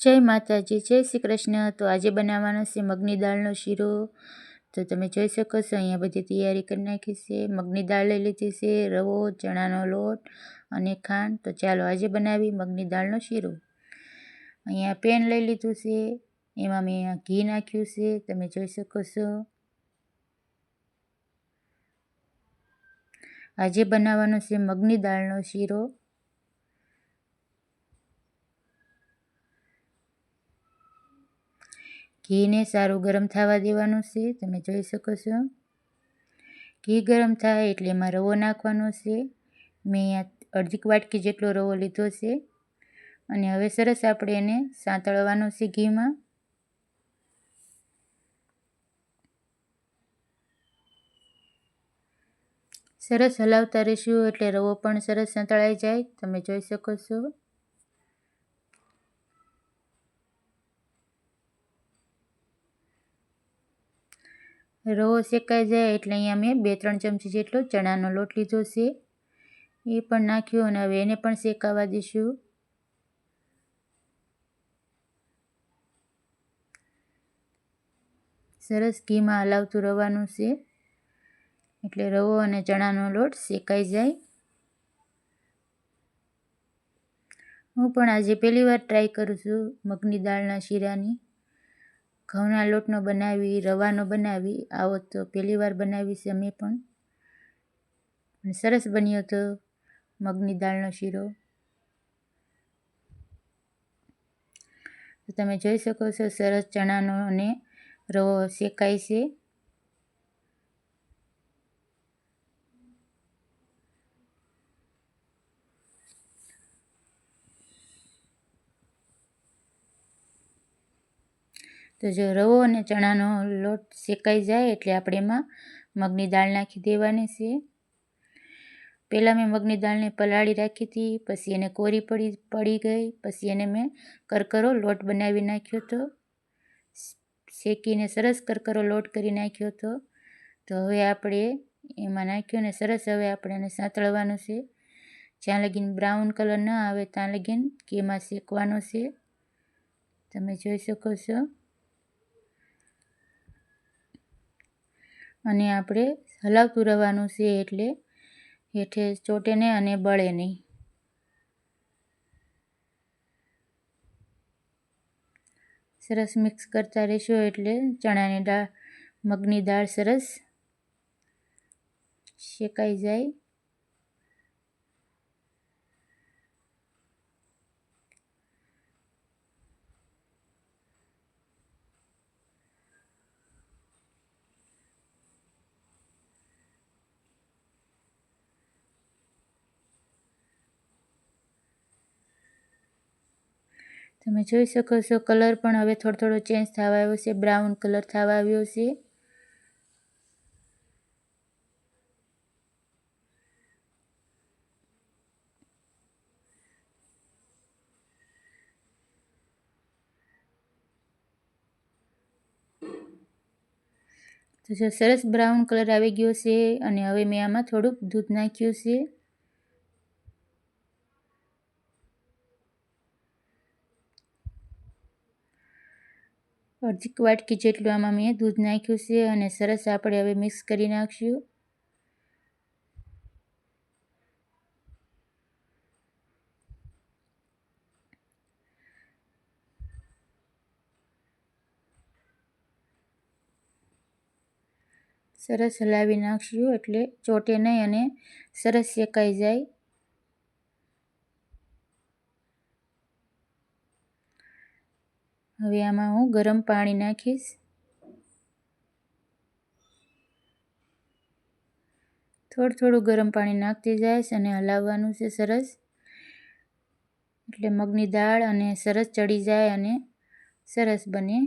જય માતાજી, જય શ્રી કૃષ્ણ. તો આજે બનાવવાનો છે મગની દાળનો શીરો. તો તમે જોઈ શકો છો, અહીંયા બધી તૈયારી કરી નાખી છે. મગની દાળ લઈ લીધી છે, રવો, ચણાનો લોટ અને ખાંડ. તો ચાલો આજે બનાવી મગની દાળનો શીરો. અહીંયા પેન લઈ લીધું છે, એમાં મેં ઘી નાખ્યું છે. તમે જોઈ શકો છો. આજે બનાવવાનો છે મગની દાળનો શીરો. ઘીને સારું ગરમ થવા દેવાનું છે, તમે જોઈ શકો છો. ઘી ગરમ થાય એટલે એમાં રવો નાખવાનો છે. મેં અડધી વાટકી જેટલો રવો લીધો છે. અને હવે સરસ આપણે એને સાંતળવાનો છે ઘીમાં. સરસ હલાવતા રહીશું એટલે રવો પણ સરસ સંતળાઈ જાય, તમે જોઈ શકો છો. રવો શેકાઈ જાય એટલે અહીંયા મેં બે ત્રણ ચમચી જેટલો ચણાનો લોટ લીધો છે. એ પણ નાખ્યો અને હવે એને પણ શેકાવા દઈશું. સરસ ઘીમાં હલાવતું રવાનું છે. એટલે રવો અને ચણાનો લોટ શેકાઈ જાય. હું પણ આજે પહેલી વાર ટ્રાય કરું છું મગની દાળના શીરાની. ઘઉંના લોટનો બનાવી, રવાનો બનાવી, આવો તો પહેલી વાર બનાવી છે અમે પણ. સરસ બન્યો હતો મગની દાળનો શીરો. તમે જોઈ શકો છો સરસ ચણાનો અને રવો શેકાય છે. તો જો રવો અને ચણાનો લોટ શેકાઈ જાય એટલે આપણે એમાં મગની દાળ નાખી દેવાની છે પહેલાં મેં મગની દાળને પલાળી રાખી હતી, પછી એને કોરી પડી પડી ગઈ, પછી એને મેં કરકરો લોટ બનાવી નાખ્યો હતો. શેકીને સરસ કરકરો લોટ કરી નાખ્યો હતો. તો હવે આપણે એમાં નાખ્યો ને સરસ હવે આપણે એને સાંતળવાનું છે. જ્યાં લગીન બ્રાઉન કલર ન આવે ત્યાં લગીન કેમાં શેકવાનો છે. તમે જોઈ શકો છો. અને આપણે હલાવતું રહેવાનું છે એટલે હેઠે ચોટે નહીં અને બળે નહીં. સરસ મિક્સ કરતા રહીશું એટલે ચણાની દાળ, મગની દાળ સરસ શેકાઈ જાય. તમે જોઈ શકો છો કલર પણ હવે થોડો થોડો ચેન્જ થવા આવ્યો છે. બ્રાઉન કલર થવા આવ્યો છે. તો જો સરસ બ્રાઉન કલર આવી ગયો છે અને હવે મેં આમાં થોડુંક દૂધ નાખ્યું છે. અડધી વાટકી જેટલું આમાં મેં દૂધ નાખ્યું છે અને સરસ આપણે હવે મિક્સ કરી નાખશું. સરસ હલાવી નાખશું એટલે ચોટે નહીં અને સરસ શેકાઈ જાય. હવે આમાં હું ગરમ પાણી નાખીશ. થોડું થોડું ગરમ પાણી નાખતી જઈશ અને હલાવવાનું છે સરસ. એટલે મગની દાળ અને સરસ ચડી જાય અને સરસ બને.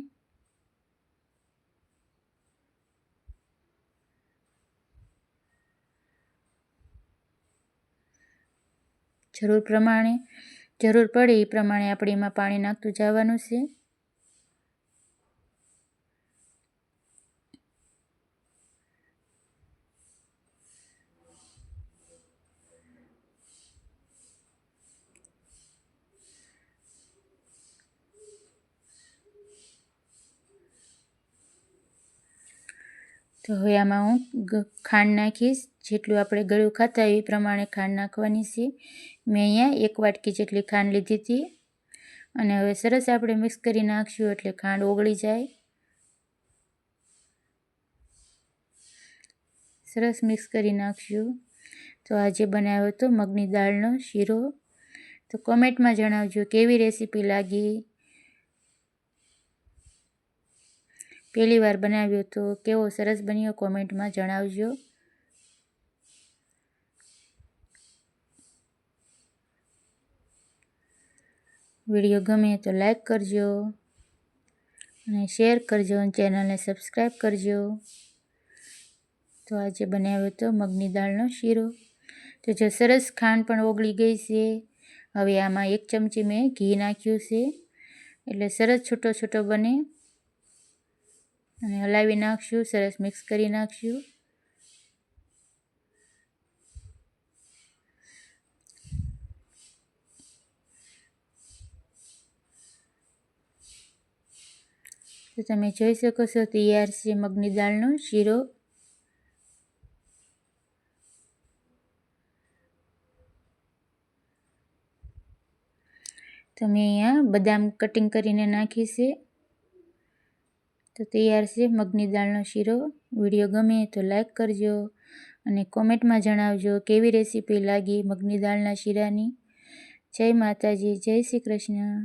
જરૂર પ્રમાણે, જરૂર પડે એ પ્રમાણે આપણે એમાં પાણી નાખતું જવાનું છે. તો હવે આમાં હું ખાંડ નાખીશ. જેટલું આપણે ગળ્યું ખાતા એ પ્રમાણે ખાંડ નાખવાની છે. મેં અહીંયા એક વાટકી જેટલી ખાંડ લીધી હતી. અને હવે સરસ આપણે મિક્સ કરી નાખશું એટલે ખાંડ ઓગળી જાય. સરસ મિક્સ કરી નાખશું. તો આજે બનાવ્યો હતો મગની દાળનો શીરો. તો કોમેન્ટમાં જણાવજો કેવી રેસીપી લાગી? પહેલી વાર બનાવ્યો તો કેવો સરસ બન્યો કોમેન્ટમાં જણાવજો. વીડિયો ગમે તો લાઈક કરજો અને શેર કરજો અને ચેનલને સબસ્ક્રાઈબ કરજો. તો આજે બનાવ્યો તો મગની દાળનો શીરો. તો જો સરસ ખાંડ પણ ઓગળી ગઈ છે, હવે આમાં એક ચમચી મેં ઘી નાખ્યું છે. એટલે સરસ છૂટો છૂટો બને. અને હલાવી નાખશું, સરસ મિક્સ કરી નાખશું. તો તમે જોઈ શકો છો, તૈયાર છે મગની દાળનો શીરો. તો મેં અહીંયા બદામ કટિંગ કરીને નાખી છે. તો તૈયાર છે મગની દાળનો શીરો. વીડિયો ગમે તો લાઈક કરજો અને કોમેન્ટમાં જણાવજો કેવી રેસીપી લાગી મગની દાળના શીરાની. જય માતાજી, જય શ્રી કૃષ્ણ.